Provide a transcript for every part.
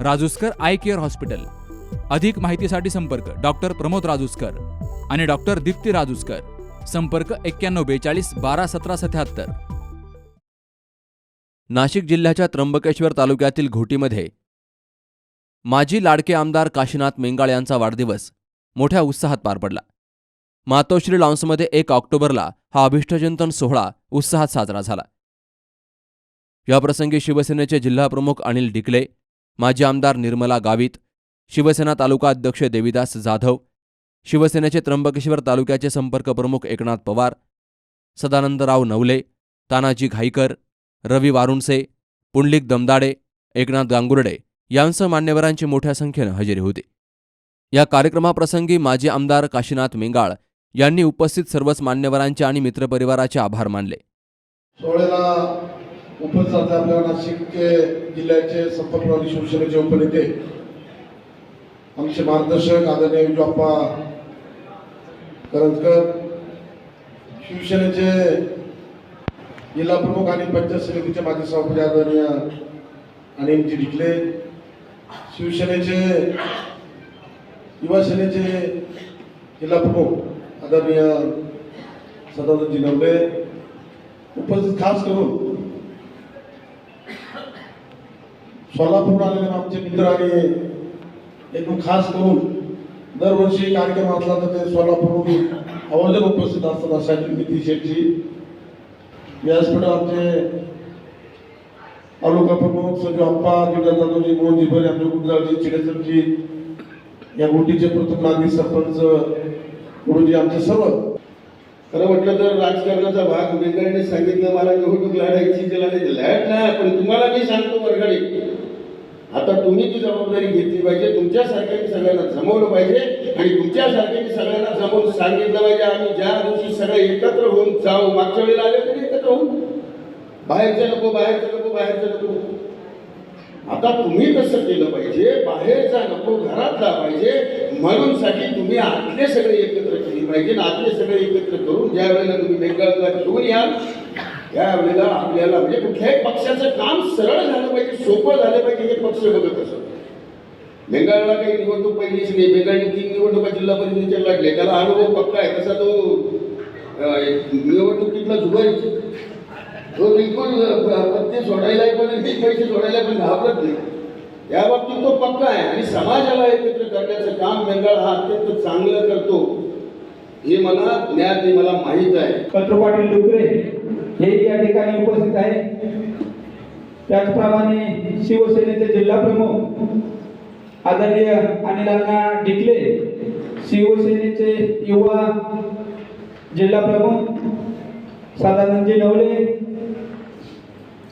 Rajuskar eye care hospital. अधिक माहितीसाठी संपर्क डॉक्टर प्रमोद राजूस्कर आणि डॉक्टर दीप्ती राजूस्कर. संपर्क एक्क्याण्णव बेचाळीस बारा सतरा सत्याहत्तर. नाशिक जिल्ह्याच्या त्र्यंबकेश्वर तालुक्यातील घोटीमध्ये माजी लाडके आमदार काशीनाथ मेंगाळ यांचा वाढदिवस मोठ्या उत्साहात पार पडला. मातोश्री लॉन्समध्ये एक ऑक्टोबरला हा अभिष्टचिंतन सोहळा उत्साहात साजरा झाला. याप्रसंगी शिवसेनेचे जिल्हाप्रमुख अनिल डिकले माजी आमदार निर्मला गावित शिवसेना तालुका अध्यक्ष देविदास जाधव शिवसेनेचे त्र्यंबकेश्वर तालुक्याचे संपर्क प्रमुख एकनाथ पवार सदानंदराव नवले तानाजी घाईकर रवी वारुणसे पुंडलिक दमदाडे एकनाथ गांगुर्डे यांसह मान्यवरांची मोठ्या संख्येनं हजेरी होती. या कार्यक्रमाप्रसंगी माजी आमदार काशीनाथ मेंगाळ यांनी उपस्थित सर्वच मान्यवरांचे आणि मित्रपरिवाराचे आभार मानले. उपस्थित आपल्या नाशिक जिल्ह्याचे संपर्कवादी शिवसेनेचे उपनेते आमचे मार्गदर्शक आदरणीय विजयप्पा करंजकर शिवसेनेचे जिल्हा प्रमुख आणि पंचायत समितीचे माजी सभापती आदरणीय अनिलजी ढिकले शिवसेनेचे युवा सेनेचे जिल्हा प्रमुख आदरणीय सदानंदजी नवले उपस्थित खास करून सोलापूर आलेले आमचे मित्र आणि एकदम खास करून दरवर्षी कार्यक्रम असला तर ते सोलापूरहून आवर्जून उपस्थित असतात अशा नीती शेठची व्यासपीठ आमचे तालुका प्रमुख सचिव अप्पा गिरजा जाधवजी मोहनजी भरे आमचे गुंजाळजी चिडेसरजी या गोटीचे प्रथम नागरिक सरपंच गुरुजी आमचे सर्व खरं म्हटलं तर राजकारणाचा भाग वेंकटने सांगितलं मला निवडणूक लढायची ते लढायची लढत नाही पण तुम्हाला मी सांगतो वर्गाडे आता तुम्ही ती जबाबदारी घेतली पाहिजे तुमच्यासारख्यांनी सगळ्यांना जमवलं पाहिजे आणि तुमच्यासारख्यांनी सगळ्यांना जमवून सांगितलं पाहिजे आम्ही ज्या दिवशी सगळे एकत्र होऊन जाऊ मागच्या वेळेला आले तरी एकत्र होऊन? बाहेरचे नको बाहेरचं नको बाहेरचं नको. आता तुम्ही कसं केलं पाहिजे बाहेरचा नको घरात जा पाहिजे. म्हणून साठी तुम्ही आतले सगळे एकत्र केली पाहिजे आणि आतले सगळे एकत्र करून ज्या वेळेला तुम्ही बेंगालला घेऊन याल त्या वेळेला आपल्याला म्हणजे कुठल्याही पक्षाचं काम सरळ झालं पाहिजे सोपं झालं पाहिजे हे पक्ष बघत असत. बेंगालला काही निवडणूक पहिलीच नाही बेंगालने तीन निवडणुका जिल्हा परिषदेच्या लढले त्याला अनुभव पक्का आहे तसा तो निवडणुकीतला जुगारी तो बिलकुल पत्ते सोडायला पण पैसे सोडायला पण घाबरत नाही. या बाबतीत तो पक्का आहे आणि समाजाला एकत्र करण्याचं काम बेंगाळ हा अत्यंत चांगलं करतो. हे मला ज्ञात हे मला माहीत आहे. कत्रू पाटील डुकरे हे या ठिकाणी उपस्थित आहे त्याचप्रमाणे शिवसेनेचे जिल्हा प्रमुख आदरणीय अनिलांना डिकले शिवसेनेचे युवा जिल्हा प्रमुख सदानंदजी नवले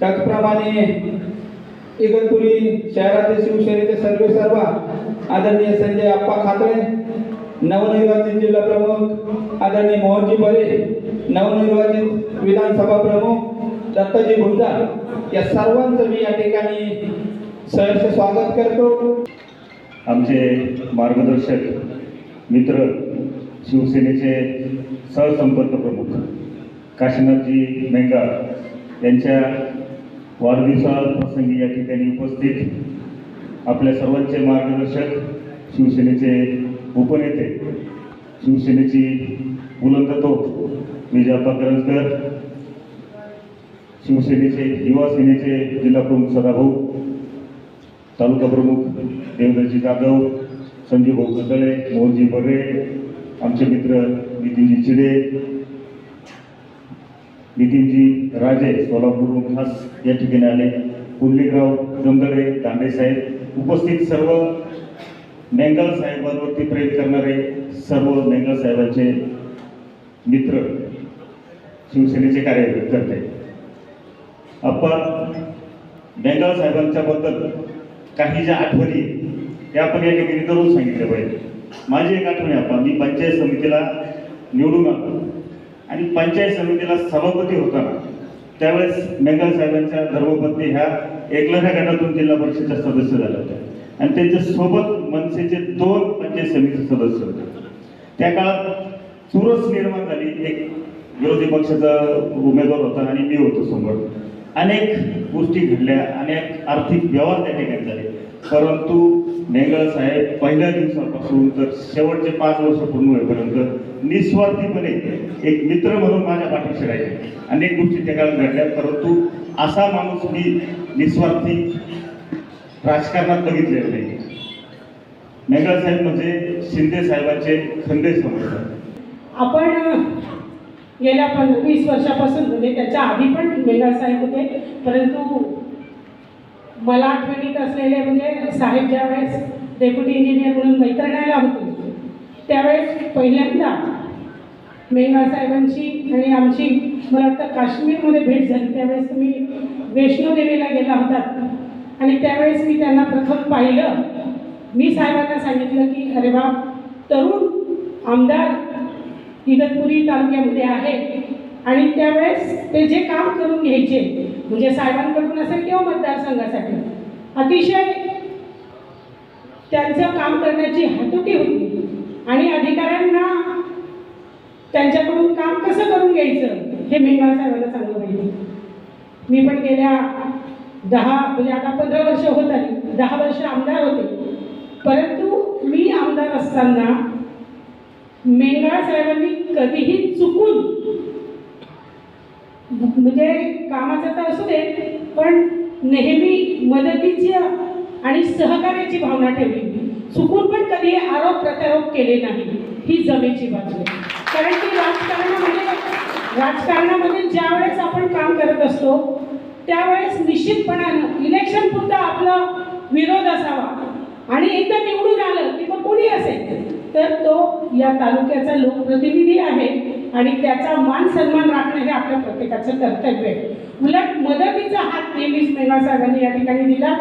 त्याचप्रमाणे इगतपुरी शहराचे शिवसेनेचे सर्वे सर्व आदरणीय संजय आप्पा खात्रे नवनिर्वाचित जिल्हा प्रमुख आदरणीय मोहनजी बरे नवनिर्वाचित विधानसभा प्रमुख दत्ताजी गुंजाळ या सर्वांचं मी या ठिकाणी सहर्ष स्वागत करतो. आमचे मार्गदर्शक मित्र शिवसेनेचे सहसंपर्क प्रमुख काशीनाथजी मेंगा यांच्या वाढदिवसाप्रसंगी या ठिकाणी उपस्थित आपल्या सर्वांचे मार्गदर्शक शिवसेनेचे उपनेते शिवसेनेची बुलंद तोफ विजयाप्पा करंजकर शिवसेनेचे युवा सेनेचे जिल्हा प्रमुख सदाभाऊ तालुका प्रमुख देवदरजी जाधव संजीव भाऊ कदळे मोहनजी बर्रे आमचे मित्र नितीनजी चिडे नितीनजी राजे सोलापूरहून खास या ठिकाणी आले. पुंडलिकराव जमदडे दांडे साहेब उपस्थित सर्व मेंगल साहेबांवरती प्रेम करणारे सर्व मेंगल साहेबांचे मित्र शिवसेनेचे कार्यकर्ते. आपण बेंगाल साहेबांच्या बद्दल काही ज्या आठवणी आहेत, त्या आपण या ठिकाणी दररोज सांगितल्या पाहिजे माझी एक आठवण आहे आपण मी पंचायत समितीला निवडून आलो. आणि पंचायत समितीला सभापती होताना त्यावेळेस मेघाल साहेबांच्या धर्मपत्नी ह्या एकलव्या गटातून जिल्हा परिषदच्या सदस्य झाल्या होत्या. आणि त्यांच्यासोबत मनसेचे दोन पंचायत समिती सदस्य होते. त्या काळात चुरस निर्माण झाली. एक विरोधी पक्षाचा उमेदवार होता आणि मी होतो समोर. अनेक गोष्टी घडल्या अनेक आर्थिक व्यवहार त्या ठिकाणी झाले. परंतु नेंगळ साहेब पहिल्या दिवसापासून तर शेवटचे पाच वर्ष पूर्ण होईपर्यंत निस्वार्थीपणे एक मित्र म्हणून माझ्या पाठीशी राहिले. अनेक गोष्टी त्या काळात घडल्या परंतु असा माणूस मी निस्वार्थी राजकारणात बघितलेला नाही. नेंगळ साहेब म्हणजे शिंदे साहेबांचे खंदे समजतात. आपण गेल्या पण वीस वर्षापासून म्हणजे त्याच्या आधी पण मेघा साहेब होते. परंतु मला आठवणीत असलेले म्हणजे साहेब ज्यावेळेस डेप्युटी इंजिनियर म्हणून मैत्रिणाला होते त्यावेळेस पहिल्यांदा मेघा साहेबांची आणि आमची मला वाटतं काश्मीरमध्ये भेट झाली. त्यावेळेस तुम्ही वैष्णोदेवीला गेला होता. आणि त्यावेळेस मी त्यांना प्रथम पाहिलं. मी साहेबांना सांगितलं की अरे बाप तरुण आमदार इगतपुरी तालुक्यामध्ये आहे. आणि त्यावेळेस ते जे काम करून घ्यायचे म्हणजे साहेबांकडून असेल किंवा मतदारसंघासाठी अतिशय त्यांचं काम करण्याची हातुकी होती. आणि अधिकाऱ्यांना त्यांच्याकडून काम कसं करून घ्यायचं हे मेघा साहेबांना चांगलं माहिती मी पण गेल्या दहा म्हणजे आता पंधरा वर्ष होत आली दहा वर्ष आमदार होते. परंतु मी आमदार असताना मेंगाळ साहेबांनी कधीही चुकून म्हणजे कामाचं तर असू दे पण नेहमी मदतीची आणि सहकार्याची भावना ठेवली चुकून पण कधी आरोप प्रत्यारोप केले नाही ही जमेची बाजू आहे. कारण की राजकारणामध्ये राजकारणामध्ये ज्यावेळेस आपण काम करत असतो त्यावेळेस निश्चितपणानं इलेक्शन पुरता आपला विरोध असावा आणि एकदा निवडून आलं की मग कोणी असेल? तर तो या तालुक्याचा लोकप्रतिनिधी आहे आणि त्याचा मान सन्मान राखणं हे आपल्या प्रत्येकाचं कर्तव्य आहे. उलट मदतीचा हात नेहमीच मेघा साहेबांनी या ठिकाणी दिला.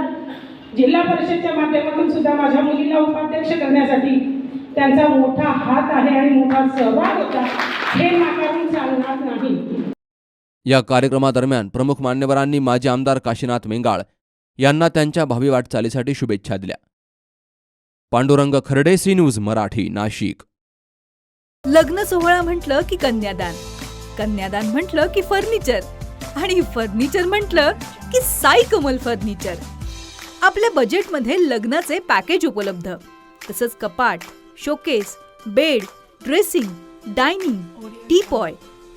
जिल्हा परिषदच्या माध्यमातून सुद्धा माझ्या मुलीला उपाध्यक्ष करण्यासाठी त्यांचा मोठा हात आहे आणि मोठा सहभाग होता हे नाकारून चालणार नाही. या कार्यक्रमादरम्यान प्रमुख मान्यवरांनी माजी आमदार काशीनाथ मेंगाळ यांना त्यांच्या भावी वाटचालीसाठी शुभेच्छा दिल्या. Pandurang Kharde C news Marathi Nashik. लग्न सोहळा म्हटलं की कन्यादान. कन्यादान म्हटलं की फर्निचर. आणि फर्निचर म्हटलं की साई कमल फर्निचर. आपल्या बजेटमध्ये लग्नाचे पॅकेज उपलब्ध. तसंच कपाट showcase bed dressing dining teapoy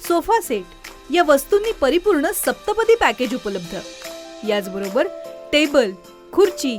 sofa set या वस्तूंनी परिपूर्ण सप्तपदी पॅकेज उपलब्ध. याचबरोबर टेबल खुर्ची